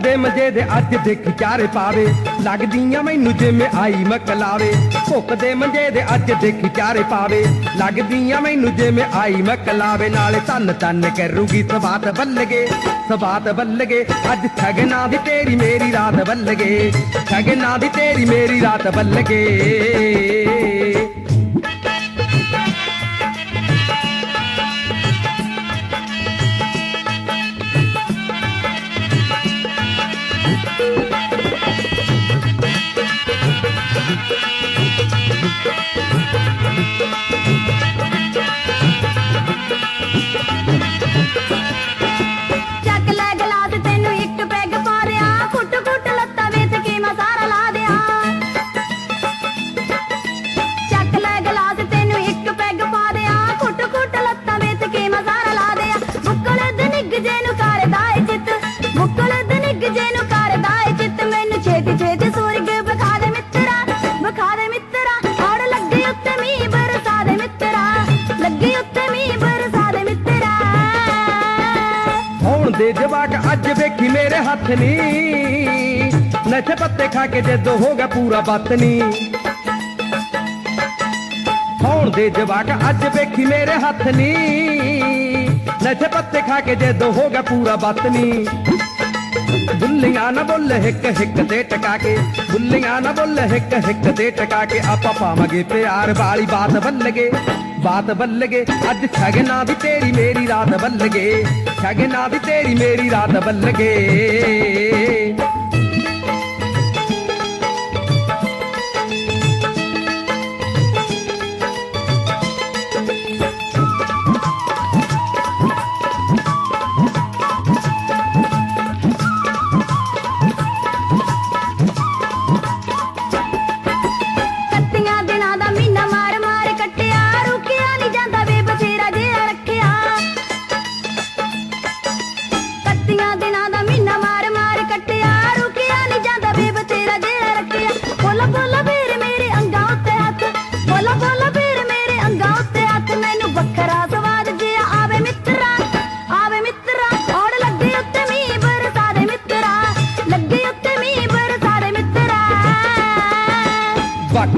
ਦੇ ਮਜੇ ਦੇ ਅੱਜ ਦੇਖ ਚਾਰੇ ਪਾਵੇ। ਲੱਗਦੀਆਂ ਮੈਨੂੰ ਜਿਵੇਂ ਆਈ ਮਕਲਾਵੇ ਭੁੱਖ ਦੇ ਮੰਜੇ ਦੇ ਅੱਜ ਦੇਖ ਚਾਰੇ ਪਾਵੇ। ਲੱਗਦੀਆਂ ਮੈਨੂੰ ਜਿਵੇਂ ਆਈ ਮਕਲਾਵੇ ਨਾਲੇ ਤਨ ਤਨ ਕਰੂਗੀ ਸਬਾਤ ਬੱਲਗੇ। ਸਬਾਤ ਬੱਲਗੇ। ਅੱਜ ਠਗਨਾ ਦੀ ਤੇਰੀ ਮੇਰੀ ਰਾਤ ਬੱਲਗੇ। ਠਗਨਾ ਦੀ ਤੇਰੀ ਮੇਰੀ ਰਾਤ ਬੱਲਗੇ। Thank you. ਦੇ ਜਵਾਕ ਅੱਜ ਵੇਖੀ ਮੇਰੇ ਹੱਥ ਨੀ। ਨਸ਼ੇ ਪੱਤੇ ਖਾ ਕੇ ਜਦੋਂ ਹੋ ਗਿਆ ਪੂਰਾ ਬਤਨੀ। ਹੁਣ ਦੇ ਜਵਾਕ ਅੱਜ ਵੇਖੀ ਮੇਰੇ ਹੱਥ ਨੀ। ਨਸ਼ੇ ਪੱਤੇ ਖਾ ਕੇ ਜਦੋਂ ਹੋ ਗਿਆ ਪੂਰਾ ਬਤਨੀ। ਬੁੱਲੀਆਂ ਨਾ ਬੋਲ ਹਿੱਕ ਹਿੱਕ ਤੇ ਟਕਾ ਕੇ। ਬੁੱਲੀਆਂ ਨਾ ਬੋਲ ਹਿੱਕ ਹਿੱਕ ਤੇ ਟਕਾ ਕੇ। ਆਪਾਂ ਪਾਵਾਂਗੇ ਪਿਆਰ ਵਾਲੀ ਬਾਤ ਬੱਲਗੇ ਬਾਤ ਬੱਲਗੇ, ਅੱਜ ਛਗਨਾ ਵੀ ਤੇਰੀ ਮੇਰੀ ਰਾਤ ਬੱਲਗੇ, ਛਗਨਾ ਵੀ ਤੇਰੀ ਮੇਰੀ ਰਾਤ ਬੱਲਗੇ।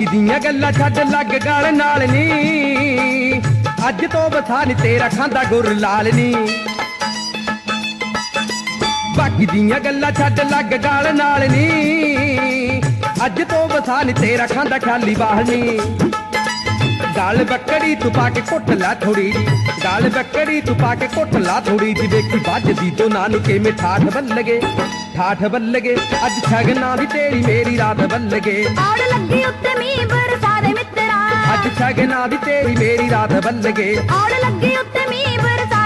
ਬਾਕੀ ਦੀਆਂ ਗੱਲਾਂ ਛੱਡ ਲੱਗ ਗਾਲ ਨਾਲ ਨੀ। ਅੱਜ ਤੋਂ ਬਸਾ ਤੇਰਾ ਖਾਂਦਾ ਗੁਰ ਲਾਲ ਨੀ। ਬਾਕੀ ਦੀਆਂ ਗੱਲਾਂ ਛੱਡ ਲੱਗ ਗਾਲ ਨਾਲ ਨੀ। ਅੱਜ ਤੋਂ ਬਥਾਨ ਤੇਰਾ ਖਾਂਦਾ ਖਾਲੀ ਬਾਹਰ ਨੀ। ਗਾਲ ਬੱਕੜੀ ਤੂੰ ਪਾ ਕੇ ਕੁੱਟ ਲਾ ਥੋੜੀ ਜੀ ਗਾਲ ਬੱਕੜੀ ਤੂੰ ਪਾ ਕੇ ਕੁੱਟ ਲਾ ਥੋੜੀ ਜੀ ਵੇਖੀ ਵੱਜਦੀ ਤੋਂ ਨਾਨੂ ਕੇ ਮੇ ਠਾਠ ਬੱਲਗੇ ਠਾਠ ਬੱਲਗੇ। ਅੱਜ ਛਗਨਾ ਦੀ ਤੇਰੀ ਮੇਰੀ ਰਾਤ ਬੱਲਗੇ। ਔੜ ਲੱਗੀ ਉੱਤੇ ਮੀਂਹ ਬਰਸਾ ਦੇ ਮਿੱਤਰਾ। ਅੱਜ ਛਗਨਾ ਦੀ ਤੇਰੀ ਮੇਰੀ ਰਾਤ ਬੱਲਗੇ। ਔੜ ਲੱਗੀ ਉੱਤੇ ਮੀਂਹ ਬਰਸਾ